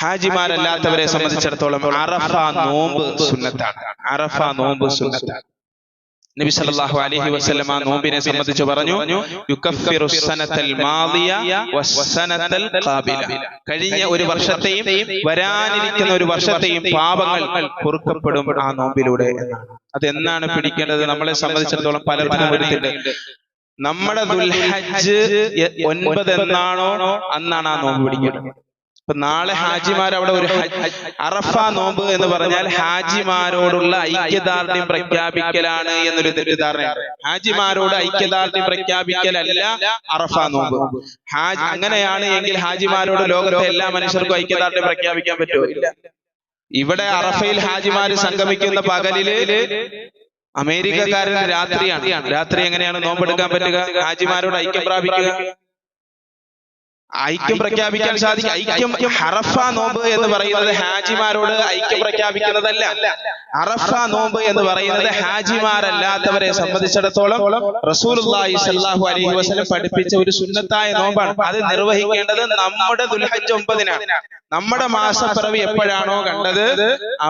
ഹാജിമാരല്ലാത്തവരെ സംബന്ധിച്ചിടത്തോളം അറഫ നോമ്പ് സുന്നത്താണ്. അറഫ നോമ്പ് സുന്നത്താണ്. നബി സല്ലല്ലാഹു അലൈഹി വസല്ലമ നോമ്പിനെ സംബന്ധിച്ച് പറഞ്ഞു യുകഫിറു സനത്തൽ മാദിയ വസ്സനത്തൽ ഖാബില. കഴിഞ്ഞ ഒരു വർഷത്തെയും വരാനിരിക്കുന്ന ഒരു വർഷത്തെയും പാപങ്ങൾ പൊറുക്കപ്പെടും ആ നോമ്പിലൂടെ എന്നാണ്. അതെന്നാണ് പിടിക്കേണ്ടത്? നമ്മളെ സംബന്ധിച്ചിടത്തോളം പല പല നമ്മുടെ ദുൽഹജ്ജ് ഒൻപത് എന്നാണോ അന്നാണ് ആ നോമ്പ് പിടിക്കുന്നത് അപ്പൊ നാളെ ഹാജിമാർ അവിടെ ഒരു അറഫ നോമ്പ് എന്ന് പറഞ്ഞാൽ ഹാജിമാരോടുള്ള ഐക്യദാർഢ്യം പ്രഖ്യാപിക്കലാണ് എന്നൊരു തെറ്റിദ്ധാരണ ഹാജിമാരോട് ഐക്യദാർഢ്യം പ്രഖ്യാപിക്കലല്ല അറഫ നോമ്പ്. ഹാജ് അങ്ങനെയാണ് എങ്കിൽ ഹാജിമാരോട് ലോകത്തെ എല്ലാ മനുഷ്യർക്കും ഐക്യദാർഢ്യം പ്രഖ്യാപിക്കാൻ പറ്റുമോ? ഇല്ല. ഇവിടെ അറഫയിൽ ഹാജിമാര് സംഗമിക്കുന്ന പകലിൽ അമേരിക്കക്കാരൻ രാത്രിയാണ്. രാത്രി എങ്ങനെയാണ് നോമ്പെടുക്കാൻ പറ്റുക? ഹാജിമാരോട് ഐക്യം പ്രാപിക്കുക? ഐക്യം പ്രഖ്യാപിക്കാൻ സാധിക്കും ഐക്യം ഹറഫ നോമ്പ് എന്ന് പറയുന്നത് ഹാജിമാരോട് ഐക്യം പ്രഖ്യാപിക്കുന്നതല്ല. അറഫ നോമ്പ് എന്ന് പറയുന്നത് ഹാജിമാരല്ലാത്തവരെ സംബന്ധിച്ചിടത്തോളം റസൂലുള്ളാഹി സ്വല്ലല്ലാഹു അലൈഹി വസല്ലം പഠിപ്പിച്ച ഒരു സുന്നത്തായ നോമ്പാണ്. അത് നിർവഹിക്കേണ്ടത് നമ്മുടെ ദുൽഹജ് ഒമ്പതിനാണ്. നമ്മുടെ മാസപ്പിറവി എപ്പോഴാണോ കണ്ടത്?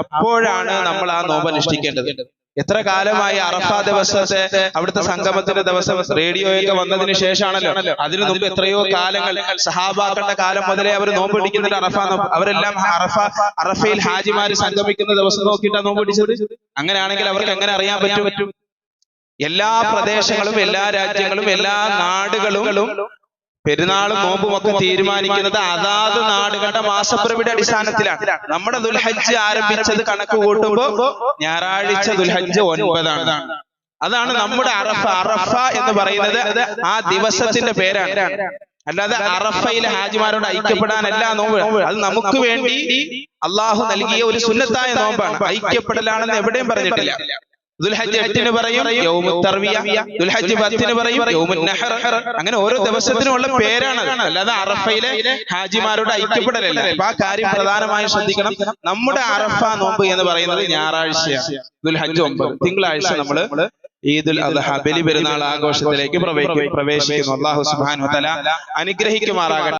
അപ്പോഴാണ് നമ്മൾ ആ നോമ്പ് അനുഷ്ഠിക്കേണ്ടത്. എത്ര കാലമായി അറഫ ദിവസത്തെ അവിടുത്തെ സംഗമത്തിന്റെ ദിവസം റേഡിയോയൊക്കെ വന്നതിന് ശേഷമാണല്ലോ. അതിനു മുമ്പ് എത്രയോ കാലങ്ങൾ സഹാബാക്കളുടെ കാലം മുതലേ അവർ നോമ്പ് പിടിക്കുന്നുണ്ട് അറഫ അവരെല്ലാം അറഫ അറഫയിൽ ഹാജിമാർ സംഗമിക്കുന്ന ദിവസം നോക്കിയിട്ടാണ് നോമ്പ് പിടിച്ചത്? അങ്ങനെയാണെങ്കിൽ അവർക്ക് എങ്ങനെ അറിയാൻ പറ്റും? എല്ലാ പ്രദേശങ്ങളും എല്ലാ രാജ്യങ്ങളും എല്ലാ നാടുകളും പെരുന്നാളും നോമ്പും ഒക്കെ തീരുമാനിക്കുന്നത് അതാത് നാടുകളുടെ മാസപ്പിറവിയുടെ അടിസ്ഥാനത്തിലാണ്. നമ്മുടെ ദുൽഹജ്ജ് ആരംഭിച്ചത് കണക്ക് കൂട്ടുമ്പോ ഞായറാഴ്ച ദുൽഹജ്ജ് ഒൻപതാണ്. അതാണ് നമ്മുടെ അറഫ. അറഫ എന്ന് പറയുന്നത് ആ ദിവസത്തിന്റെ പേരാണ്. അല്ലാതെ അറഫയിലെ ഹാജിമാരോട് ഐക്യപ്പെടാനല്ല നോമ്പ് അത് നമുക്ക് വേണ്ടി അള്ളാഹു നൽകിയ ഒരു സുന്നത്തായ നോമ്പാണ്. ഐക്യപ്പെടലാണെന്ന് എവിടെയും പറഞ്ഞിട്ടില്ല. ദുൽഹജ്ജ് എട്ടിന് പറയും ദുൽഹജ്ജ് പത്തിന് പറയും അങ്ങനെ ഓരോ ദിവസത്തിനുമുള്ള പേരാണ് അല്ലാതെ അറഫയിലെ ഹാജിമാരോട് ഐക്യപ്പെടലല്ല. അപ്പൊ ആ കാര്യം പ്രധാനമായും ശ്രദ്ധിക്കണം. നമ്മുടെ അറഫ നോമ്പ് എന്ന് പറയുന്നത് ഞായറാഴ്ചയാണ്. ദുൽഹജ്ജ് ഒമ്പത്. തിങ്കളാഴ്ച നമ്മൾ ഈദുൽ അദ്ഹ ബലി പെരുന്നാൾ ആഘോഷത്തിലേക്ക് പ്രവേശിക്കുന്നു. അള്ളാഹു സുബ്ഹാനഹു വ തആല അനുഗ്രഹിക്കുമാറാകട്ടെ.